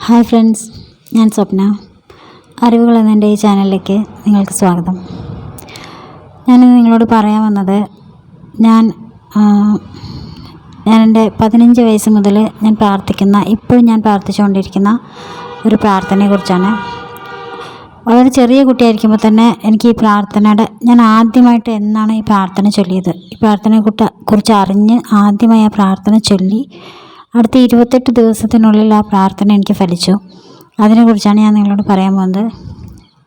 Hi friends ഞാൻ സ്വപ്ന. അറിവുകൾ എന്ന എന്റെ ഈ ചാനലിലേക്ക് നിങ്ങൾക്ക് സ്വാഗതം. ഞാൻ നിങ്ങളോട് പറയാൻ വന്നത് ഞാൻ ഞാൻ എന്റെ പതിനഞ്ച് വയസ്സ് മുതൽ ഞാൻ പ്രാർത്ഥിക്കുന്ന ഇപ്പോഴും ഞാൻ പ്രാർത്ഥിച്ചുകൊണ്ടിരിക്കുന്ന ഒരു പ്രാർത്ഥനയെക്കുറിച്ചാണ്. വളരെ ചെറിയ കുട്ടിയായിരിക്കുമ്പോൾ തന്നെ എനിക്ക് ഈ പ്രാർത്ഥനയുടെ ഞാൻ ആദ്യമായിട്ട് എന്നാണ് ഈ പ്രാർത്ഥന ചൊല്ലിയത്. ഈ പ്രാർത്ഥനയെ കുറിച്ച് അറിഞ്ഞ് ആദ്യമായി ആ പ്രാർത്ഥന ചൊല്ലി അടുത്ത ഇരുപത്തെട്ട് ദിവസത്തിനുള്ളിൽ ആ പ്രാർത്ഥന എനിക്ക് ഫലിച്ചു. അതിനെക്കുറിച്ചാണ് ഞാൻ നിങ്ങളോട് പറയാൻ പോകുന്നത്.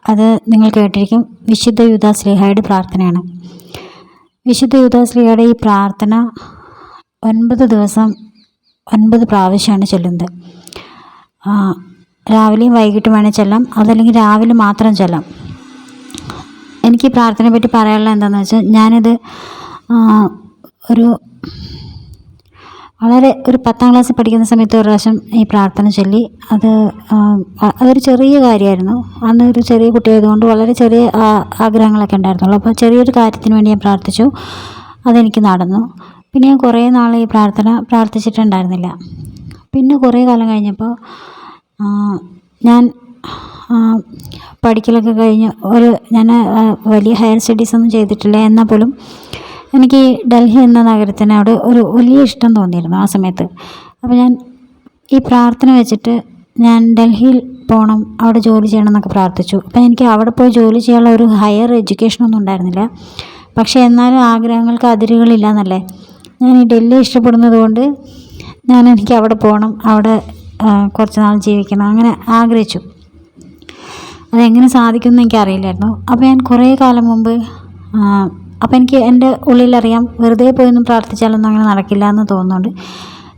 അത് നിങ്ങൾ കേട്ടിരിക്കും. വിശുദ്ധ യുദാശ്രീഹയുടെ പ്രാർത്ഥനയാണ്. വിശുദ്ധ യുദാശ്രീഹയുടെ ഈ പ്രാർത്ഥന ഒൻപത് ദിവസം ഒൻപത് പ്രാവശ്യമാണ് ചെല്ലുന്നത്. രാവിലെയും വൈകിട്ടും വേണേൽ ചെല്ലാം. അതല്ലെങ്കിൽ രാവിലെ മാത്രം ചെല്ലാം. എനിക്ക് ഈ പ്രാർത്ഥനയെ പറ്റി പറയാനുള്ള എന്താണെന്ന് വെച്ചാൽ ഞാനിത് ഒരു വളരെ ഒരു പത്താം ക്ലാസ്സിൽ പഠിക്കുന്ന സമയത്ത് ഒരു പ്രാവശ്യം ഈ പ്രാർത്ഥന ചൊല്ലി. അത് അതൊരു ചെറിയ കാര്യമായിരുന്നു. അന്ന് ഒരു ചെറിയ കുട്ടിയായതുകൊണ്ട് വളരെ ചെറിയ ആഗ്രഹങ്ങളൊക്കെ ഉണ്ടായിരുന്നുള്ളൂ. അപ്പോൾ ചെറിയൊരു കാര്യത്തിന് വേണ്ടി ഞാൻ പ്രാർത്ഥിച്ചു. അതെനിക്ക് നടന്നു. പിന്നെ ഞാൻ കുറേ നാൾ ഈ പ്രാർത്ഥന പ്രാർത്ഥിച്ചിട്ടുണ്ടായിരുന്നില്ല. പിന്നെ കുറേ കാലം കഴിഞ്ഞപ്പോൾ ഞാൻ പഠിക്കലൊക്കെ കഴിഞ്ഞ് ഒരു ഞാൻ വലിയ ഹയർ സ്റ്റഡീസ് ഒന്നും ചെയ്തിട്ടില്ല. എന്നാൽ പോലും എനിക്ക് ഡൽഹി എന്ന നഗരത്തിനോട് ഒരു വലിയ ഇഷ്ടം തോന്നിയിരുന്നു ആ സമയത്ത്. അപ്പോൾ ഞാൻ ഈ പ്രാർത്ഥന വെച്ചിട്ട് ഞാൻ ഡൽഹിയിൽ പോകണം അവിടെ ജോലി ചെയ്യണം എന്നൊക്കെ പ്രാർത്ഥിച്ചു. അപ്പോൾ എനിക്ക് അവിടെ പോയി ജോലി ചെയ്യാനുള്ള ഒരു ഹയർ എഡ്യൂക്കേഷൻ ഒന്നും ഉണ്ടായിരുന്നില്ല. പക്ഷേ എന്നാലും ആഗ്രഹങ്ങൾക്ക് അതിരുകളില്ല എന്നല്ലേ ഞാൻ ഈ ഡൽഹി ഇഷ്ടപ്പെടുന്നത് കൊണ്ട് ഞാൻ എനിക്ക് അവിടെ പോകണം അവിടെ കുറച്ച് നാൾ ജീവിക്കണം അങ്ങനെ ആഗ്രഹിച്ചു. അതെങ്ങനെ സാധിക്കുമെന്ന് എനിക്കറിയില്ലായിരുന്നു. അപ്പോൾ ഞാൻ കുറേ കാലം മുമ്പ് അപ്പോൾ എനിക്ക് എന്റെ ഉള്ളിലറിയാം വെറുതെ പോയൊന്നും പ്രാർത്ഥിച്ചാലൊന്നും അങ്ങനെ നടക്കില്ല എന്ന് തോന്നുന്നുണ്ട്.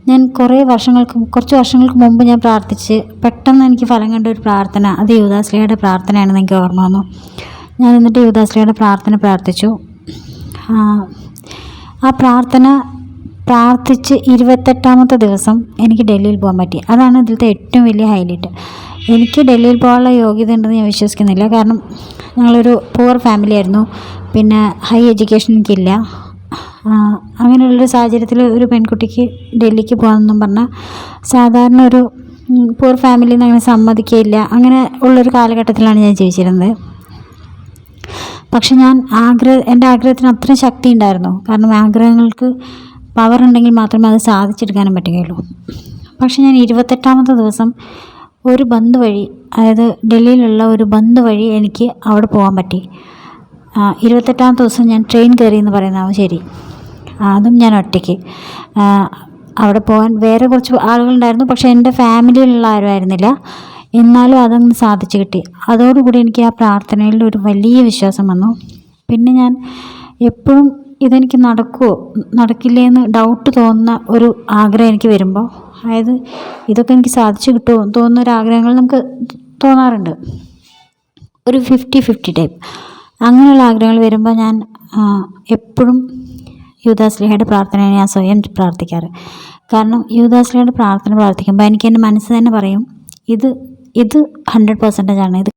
ഞാൻ കുറേ വർഷങ്ങൾക്ക് കുറച്ച് വർഷങ്ങൾക്ക് മുമ്പ് ഞാൻ പ്രാർത്ഥിച്ച് പെട്ടെന്ന് എനിക്ക് ഫലം കണ്ട ഒരു പ്രാർത്ഥന അത് യുവദാശ്രീയുടെ പ്രാർത്ഥനയാണെന്ന് എനിക്ക് ഓർമ്മ വന്നു. ഞാൻ എന്നിട്ട് യുവദാശ്രീയുടെ പ്രാർത്ഥന പ്രാർത്ഥിച്ചു. ആ, ആ പ്രാർത്ഥന പ്രാർത്ഥിച്ച് ഇരുപത്തെട്ടാമത്തെ ദിവസം എനിക്ക് ഡൽഹിയിൽ പോകാൻ പറ്റി. അതാണ് ഇതിലത്തെ ഏറ്റവും വലിയ ഹൈലൈറ്റ് എനിക്ക് ഡൽഹിയിൽ പോകാനുള്ള യോഗ്യത ഉണ്ടെന്ന് ഞാൻ വിശ്വസിക്കുന്നില്ല. കാരണം ഞങ്ങളൊരു പൂർ ഫാമിലി ആയിരുന്നു. പിന്നെ ഹൈ എഡ്യൂക്കേഷൻ എനിക്കില്ല. അങ്ങനെയുള്ളൊരു സാഹചര്യത്തിൽ ഒരു പെൺകുട്ടിക്ക് ഡൽഹിക്ക് പോകാമെന്നും പറഞ്ഞാൽ സാധാരണ ഒരു പൂർ ഫാമിലിയിൽ നിന്ന് അങ്ങനെ സമ്മതിക്കുകയില്ല അങ്ങനെ ഉള്ളൊരു കാലഘട്ടത്തിലാണ് ഞാൻ ജീവിച്ചിരുന്നത്. പക്ഷെ ഞാൻ ആഗ്രഹ എന്റെ ആഗ്രഹത്തിന് അത്രയും ശക്തി ഉണ്ടായിരുന്നു കാരണം ആഗ്രഹങ്ങൾക്ക് പവർ ഉണ്ടെങ്കിൽ മാത്രമേ അത് സാധിച്ചെടുക്കാനും പറ്റുകയുള്ളൂ. പക്ഷെ ഞാൻ ഇരുപത്തെട്ടാമത്തെ ദിവസം ഒരു ബന്ധു വഴി അതായത് ഡൽഹിയിലുള്ള ഒരു ബന്ധു വഴി എനിക്ക് അവിടെ പോകാൻ പറ്റി. ഇരുപത്തെട്ടാമത്തെ ദിവസം ഞാൻ ട്രെയിൻ കയറി എന്ന് പറയുന്നത് ശരി. അതും ഞാൻ ഒറ്റയ്ക്ക്. അവിടെ പോകാൻ വേറെ കുറച്ച് ആളുകളുണ്ടായിരുന്നു പക്ഷേ എന്റെ ഫാമിലിയിലുള്ള ആരും ആയിരുന്നില്ല. എന്നാലും അതങ്ങ് സാധിച്ചു കിട്ടി. അതോടുകൂടി എനിക്ക് ആ പ്രാർത്ഥനയിൽ ഒരു വലിയ വിശ്വാസം വന്നു. പിന്നെ ഞാൻ എപ്പോഴും ഇതെനിക്ക് നടക്കുമോ നടക്കില്ലേ എന്ന് ഡൗട്ട് തോന്നുന്ന ഒരു ആഗ്രഹം എനിക്ക് വരുമ്പോൾ അതായത് ഇതൊക്കെ എനിക്ക് സാധിച്ചു കിട്ടുമോ തോന്നുന്ന ഒരു ആഗ്രഹങ്ങൾ നമുക്ക് തോന്നാറുണ്ട്. ഒരു ഫിഫ്റ്റി ഫിഫ്റ്റി ടൈപ്പ് അങ്ങനെയുള്ള ആഗ്രഹങ്ങൾ വരുമ്പോൾ ഞാൻ എപ്പോഴും യുവദാശ്രീഹയുടെ പ്രാർത്ഥനയാണ് ഞാൻ സ്വയം പ്രാർത്ഥിക്കാറ്. കാരണം യുവദാശ്രീഹയുടെ പ്രാർത്ഥന പ്രാർത്ഥിക്കുമ്പോൾ എനിക്ക് എന്റെ മനസ്സ് തന്നെ പറയും ഇത് ഇത് ഹൺഡ്രഡ് പെർസെന്റേജ് ആണ്. ഇത്